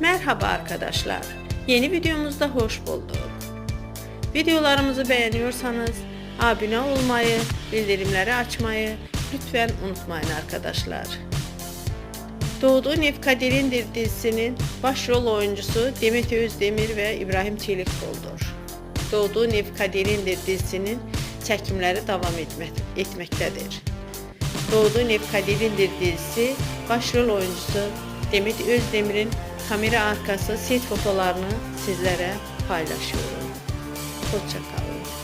Merhaba arkadaşlar. Yeni videomuzda hoş bulduk. Videolarımızı beğeniyorsanız abone olmayı, bildirimleri açmayı lütfen unutmayın arkadaşlar. Doğduğun Ev Kaderindir dizisinin başrol oyuncusu Demet Özdemir ve İbrahim Çelikkol'dur. Doğduğun Ev Kaderindir dizisinin çəkimləri davam etmək, etməkdədir. Doğduğun Ev Kaderindir dizisi başrol oyuncusu Demet Özdemir'in kamera arkası set fotolarını sizlere paylaşıyorum. Hoşçakalın.